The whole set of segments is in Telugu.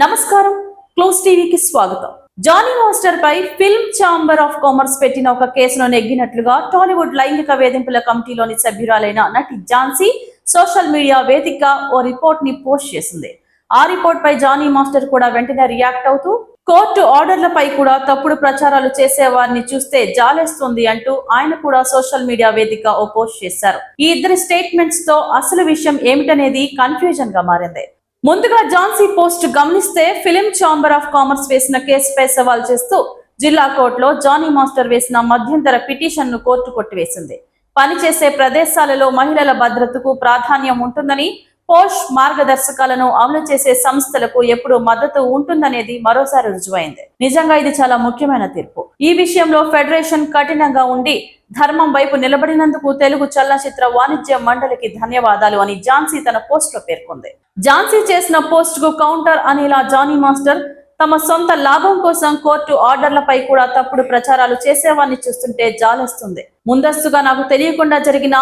నమస్కారం. క్లోజ్ టీవీకి స్వాగతం. జానీ మాస్టర్ పై ఫిల్మ్ ఛాంబర్ ఆఫ్ కామర్స్ పెట్టిన ఒక కేసును నెగ్గినట్లుగా టాలీవుడ్ లైంగిక వేధింపుల కమిటీలోని సభ్యురాలైన నటి ఝాన్సీ సోషల్ మీడియా వేదిక ఓ రిపోర్ట్ని పోస్ట్ చేసింది. ఆ రిపోర్ట్ పై జానీ మాస్టర్ కూడా వెంటనే రియాక్ట్ అవుతూ కోర్టు ఆర్డర్లపై కూడా తప్పుడు ప్రచారాలు చేసేవారిని చూస్తే జాలేస్తుంది అంటూ ఆయన కూడా సోషల్ మీడియా వేదిక ఓ పోస్ట్ చేశారు. ఈ ఇద్దరి స్టేట్మెంట్స్తో అసలు విషయం ఏమిటనేది కన్ఫ్యూజన్గా మారింది. ముందుగా ఝాన్సీ పోస్ట్ గమనిస్తే ఫిలిం ఛాంబర్ ఆఫ్ కామర్స్ వేసిన కేసుపై సవాల్ చేస్తూ జిల్లా కోర్టులో జానీ మాస్టర్ వేసిన మధ్యంతర పిటిషన్ను కోర్టు కొట్టివేసింది. పనిచేసే ప్రదేశాలలో మహిళల భద్రతకు ప్రాధాన్యం ఉంటుందని పోష్ మార్గదర్శకాలను అమలు చేసే సంస్థలకు ఎప్పుడు మద్దతు ఉంటుందనేది మరోసారి రుజువైంది. నిజంగా ఇది చాలా ముఖ్యమైన తీర్పు. ఈ విషయంలో ఫెడరేషన్ కఠినంగా ఉండి ధర్మం వైపు నిలబడినందుకు తెలుగు చలనచిత్ర వాణిజ్య మండలికి ధన్యవాదాలు అని ఝాన్సీ తన పోస్ట్లో పేర్కొంది. ఝాన్సీ చేసిన పోస్ట్కు కౌంటర్ అనిలా జానీ మాస్టర్ తమ సొంత లాభం కోసం కోర్టు ఆర్డర్లపై కూడా తప్పుడు ప్రచారాలు చేసేవాన్ని చూస్తుంటే జాలేస్తుంది. ముందస్తుగా నాకు తెలియకుండా జరిగిన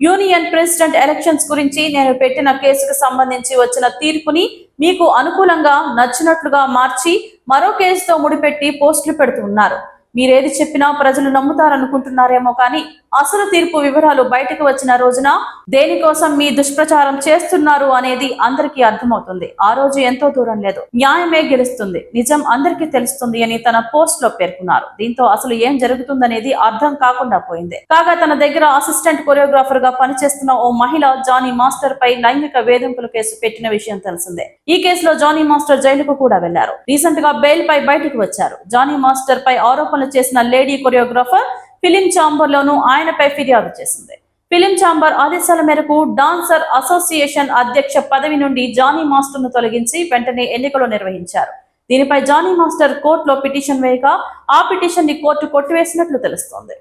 యూనియన్ ప్రెసిడెంట్ ఎలక్షన్స్ గురించి నేను పెట్టిన కేసుకు సంబంధించి వచ్చిన తీర్పుని మీకు అనుకూలంగా నచ్చినట్లుగా మార్చి మరో కేసుతో ముడిపెట్టి పోస్టులు పెడుతున్నారు మీరేది చెప్పినా ప్రజలు నమ్ముతారనుకుంటున్నారేమో కానీ అసలు తీర్పు వివరాలు బయటకు వచ్చిన రోజున దేనికోసం మీ దుష్ప్రచారం చేస్తున్నారు అనేది అందరికీ అర్థమవుతుంది. ఆ రోజు ఎంతో దూరం లేదు. న్యాయమే గెలుస్తుంది. నిజం అందరికీ తెలుస్తుంది అని తన పోస్ట్లో పేర్కొన్నారు. దీంతో అసలు ఏం జరుగుతుందనేది అర్థం కాకుండా పోయింది. కాగా తన దగ్గర అసిస్టెంట్ కొరియోగ్రాఫర్గా పనిచేస్తున్న ఓ మహిళ జానీ మాస్టర్ పై లైంగిక వేధింపుల కేసు పెట్టిన విషయం తెలిసిందే. ఈ కేసులో జానీ మాస్టర్ జైలుకు కూడా వెళ్ళారు రీసెంట్గా బెయిల్ పై బయటకు వచ్చారు. జానీ మాస్టర్ పై ఆరోపణలు ఆరోపణలు చేసిన లేడీ కొరియోగ్రాఫర్ ఫిలిం ఛాంబర్ లోనూ ఆయనపై ఫిర్యాదు చేసింది. ఫిలిం ఛాంబర్ ఆదేశాల మేరకు డాన్సర్ అసోసియేషన్ అధ్యక్ష పదవి నుండి జానీ మాస్టర్ను తొలగించి వెంటనే ఎన్నికలు నిర్వహించారు. దీనిపై జానీ మాస్టర్ కోర్టులో పిటిషన్ వేయగా ఆ పిటిషన్ని కోర్టు కొట్టివేసినట్లు తెలుస్తోంది.